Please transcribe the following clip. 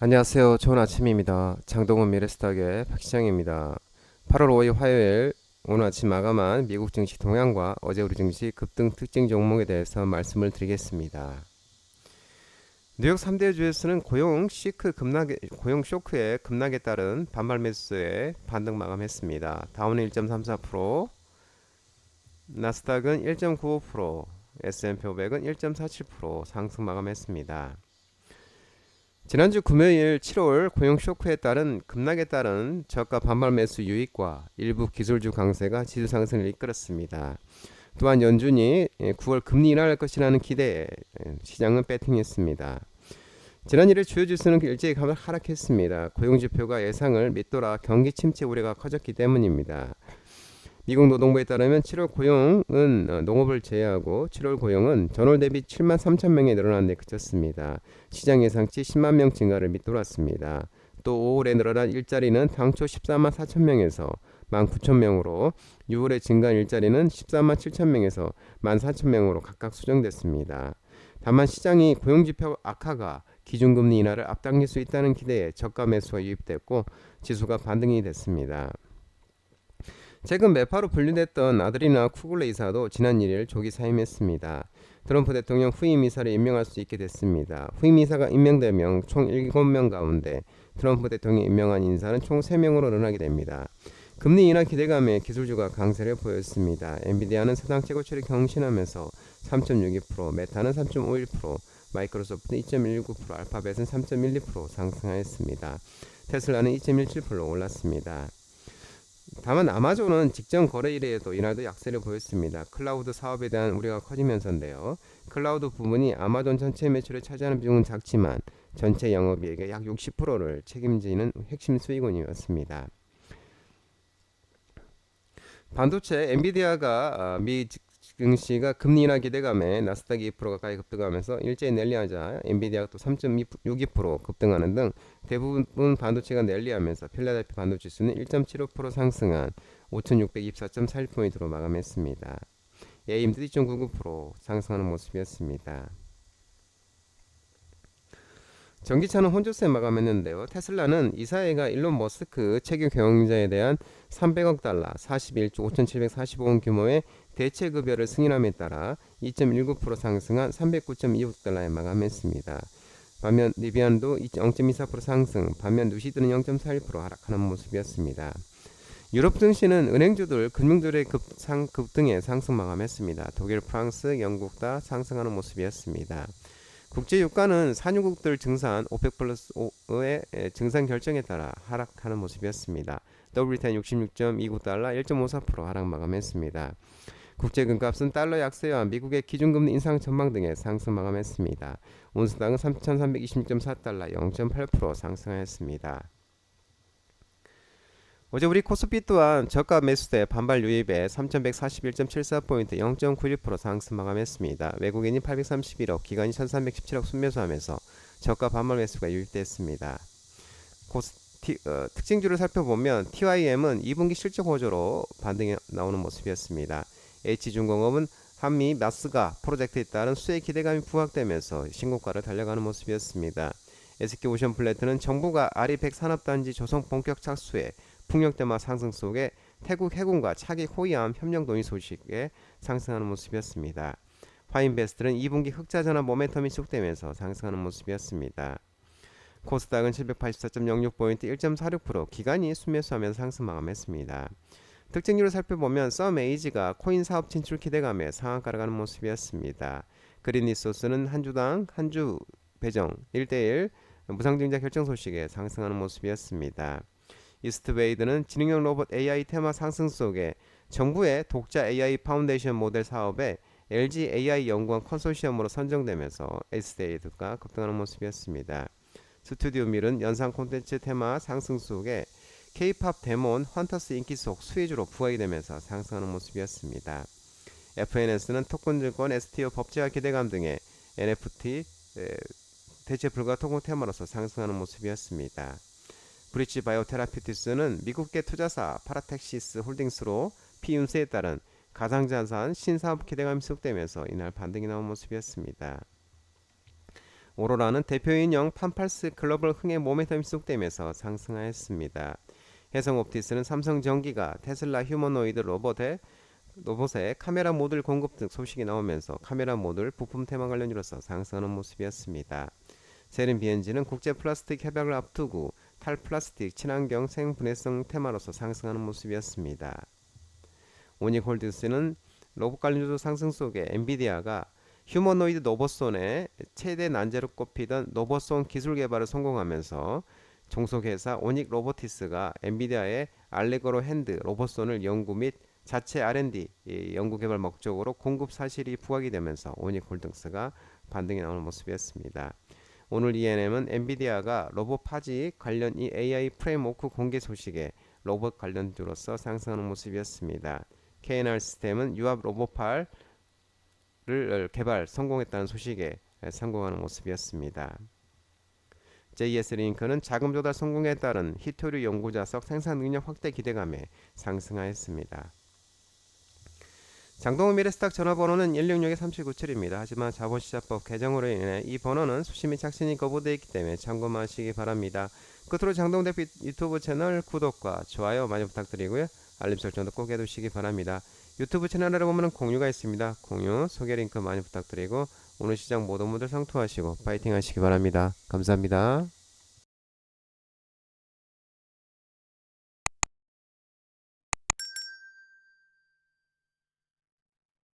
안녕하세요. 좋은 아침입니다. 장동원 미래스탁의 박시장입니다. 8월 5일 화요일 오늘 아침 마감한 미국 증시 동향과 어제 우리 증시 급등 특징 종목에 대해서 말씀을 드리겠습니다. 뉴욕 3대 주에서는 고용 시크 급락에, 고용 쇼크의 급락에 따른 반발 매수에 반등 마감했습니다. 다우는 1.34%, 나스닥은 1.95%, S&P 500은 1.47% 상승 마감했습니다. 지난주 금요일 7월 고용 쇼크에 따른 급락에 따른 저가 반발 매수 유입과 일부 기술주 강세가 지수 상승을 이끌었습니다. 또한 연준이 9월 금리 인하할 것이라는 기대에 시장은 배팅했습니다. 지난 1일 주요 지수는 일제히 하락했습니다. 고용 지표가 예상을 밑돌아 경기 침체 우려가 커졌기 때문입니다. 미국 노동부에 따르면 7월 고용은 어, 농업을 제외하고 7월 고용은 전월 대비 7만 3천 명에 늘어난 데 그쳤습니다. 시장 예상치 10만 명 증가를 밑돌았습니다. 또 5월에 늘어난 일자리는 당초 14만 4천 명에서 1만 9천 명으로 6월에 증가한 일자리는 14만 7천 명에서 1만 4천 명으로 각각 수정됐습니다. 다만 시장이 고용지표 악화가 기준금리 인하를 앞당길 수 있다는 기대에 저가 매수가 유입됐고 지수가 반등이 됐습니다. 최근 매파로 분류됐던 아드리나 쿠글레 이사도 지난 1일 조기 사임했습니다. 트럼프 대통령 후임 이사를 임명할 수 있게 됐습니다. 후임 이사가 임명되면 총 7명 가운데 트럼프 대통령이 임명한 인사는 총 3명으로 늘어나게 됩니다. 금리 인하 기대감에 기술주가 강세를 보였습니다. 엔비디아는 사상 최고치를 경신하면서 3.62%, 메타는 3.51%, 마이크로소프트 2.19%, 알파벳은 3.12% 상승하였습니다. 테슬라는 2.17% 올랐습니다. 다만 아마존은 직전 거래일에도 이날도 약세를 보였습니다. 클라우드 사업에 대한 우려가 커지면서인데요. 클라우드 부분이 아마존 전체 매출을 차지하는 비중은 작지만 전체 영업이익의 약 60%를 책임지는 핵심 수익원이었습니다. 반도체 엔비디아가 아, 미 증시가 금리 인하 기대감에 나스닥 2% 가까이 급등하면서 일제히 랠리하자 엔비디아가 또 3.62% 급등하는 등 대부분 반도체가 랠리하면서 필라델피 반도체수는 1.75% 상승한 5,624.41포인트로 마감했습니다. AMD 2.99% 상승하는 모습이었습니다. 전기차는 혼조세 마감했는데요. 테슬라는 이사회가 일론 머스크 채교 경영자에 대한 300억 달러, 41조 5,745원 규모의 대체급여를 승인함에 따라 2.19% 상승한 309.26 달러에 마감했습니다. 반면 리비안도 0.24% 상승, 반면 누시드는 0.41% 하락하는 모습이었습니다. 유럽 증시는 은행주들 금융들의 급상 급등에 상승 마감했습니다. 독일, 프랑스, 영국 다 상승하는 모습이었습니다. 국제 유가는 산유국들 증산 오펙 플러스 5의 증산 결정에 따라 하락하는 모습이었습니다. WTI 66.29달러 1.54% 하락 마감했습니다. 국제 금값은 달러 약세와 미국의 기준금리 인상 전망 등에 상승 마감했습니다. 온스당은 3,326.4달러 0.8% 상승하였습니다. 어제 우리 코스피 또한 저가 매수대 반발 유입에 3,141.74포인트 0.91% 상승 마감했습니다. 외국인이 831억, 기관이 1,317억 순매수하면서 저가 반발 매수가 유입됐습니다. 코스, 티, 어, 특징주를 살펴보면 TYM은 2분기 실적 호조로 반등이 나오는 모습이었습니다. H중공업은 한미 마스가 프로젝트에 따른 수혜 기대감이 부각되면서 신고가를 달려가는 모습이었습니다. SK 오션플래트는 정부가 아리백 산업단지 조성 본격 착수에 풍력대마 상승 속에 태국 해군과 차기 호위함 협력 논의 소식에 상승하는 모습이었습니다. 화인베스트는 2분기 흑자 전환 모멘텀이 지속되면서 상승하는 모습이었습니다. 코스닥은 784.06포인트 1.46% 기간이 순매수하면서 상승 마감했습니다. 특징률을 살펴보면 썸에이지가 코인 사업 진출 기대감에 상한가를 가는 모습이었습니다. 그린리소스는 한 주당 한 주 배정 1대1 무상증자 결정 소식에 상승하는 모습이었습니다. 이스트웨이드는 지능형 로봇 AI 테마 상승 속에 정부의 독자 AI 파운데이션 모델 사업에 LG AI 연구원 컨소시엄으로 선정되면서 에스테이드가 급등하는 모습이었습니다. 스튜디오 밀은 연상 콘텐츠 테마 상승 속에 K-팝 데몬 헌터스 인기 속 수혜주로 부각이 되면서 상승하는 모습이었습니다. FNS는 토큰증권 STO 법제화 기대감 등의 NFT 대체 불가 토큰 테마로서 상승하는 모습이었습니다. 브리치 바이오 테라피티스는 미국계 투자사 파라텍시스 홀딩스로 피운세에 따른 가상자산 신사업 기대감이 지속되면서 이날 반등이 나온 모습이었습니다. 오로라는 대표인형 판팔스 글로벌 흥의 모멘텀이 쑥되면서 상승하였습니다. 해성옵티스는 삼성전기가 테슬라 휴머노이드 로봇의 로봇의 카메라 모듈 공급 등 소식이 나오면서 카메라 모듈 부품 테마 관련주로서 상승하는 모습이었습니다. 세린 비엔지는 국제 플라스틱 협약을 앞두고 탈플라스틱 친환경 생분해성 테마로서 상승하는 모습이었습니다. 오닉홀드스는 로봇 관련주 상승 속에 엔비디아가 휴머노이드 로봇손의 최대 난제로 꼽히던 로봇손 기술 개발을 성공하면서 종속회사 오닉 로보티스가 엔비디아의 알레고로 핸드 로봇손을 연구 및 자체 R&D 이 연구 개발 목적으로 공급 사실이 부각이 되면서 오닉홀딩스가 반등이 나오는 모습이었습니다. 오늘 ENM은 엔비디아가 로봇 파지 관련 이 AI 프레임워크 공개 소식에 로봇 관련주로서 상승하는 모습이었습니다. KNR 시스템은 유압 로봇팔을 개발 성공했다는 소식에 성공하는 모습이었습니다. JS 링크는 자금 조달 성공에 따른 히토류 연구자석 생산 능력 확대 기대감에 상승하였습니다. 장동훈 미래스탁 전화번호는 166-3797입니다. 하지만 자본시장법 개정으로 인해 이 번호는 수시 및 착신이 거부되어 있기 때문에 참고하시기 바랍니다. 끝으로 장동 대표 유튜브 채널 구독과 좋아요 많이 부탁드리고요. 알림 설정도 꼭 해두시기 바랍니다. 유튜브 채널에 보면 공유가 있습니다. 공유, 소개 링크 많이 부탁드리고 오늘 시장 모든 분들 상투하시고 파이팅 하시기 바랍니다. 감사합니다.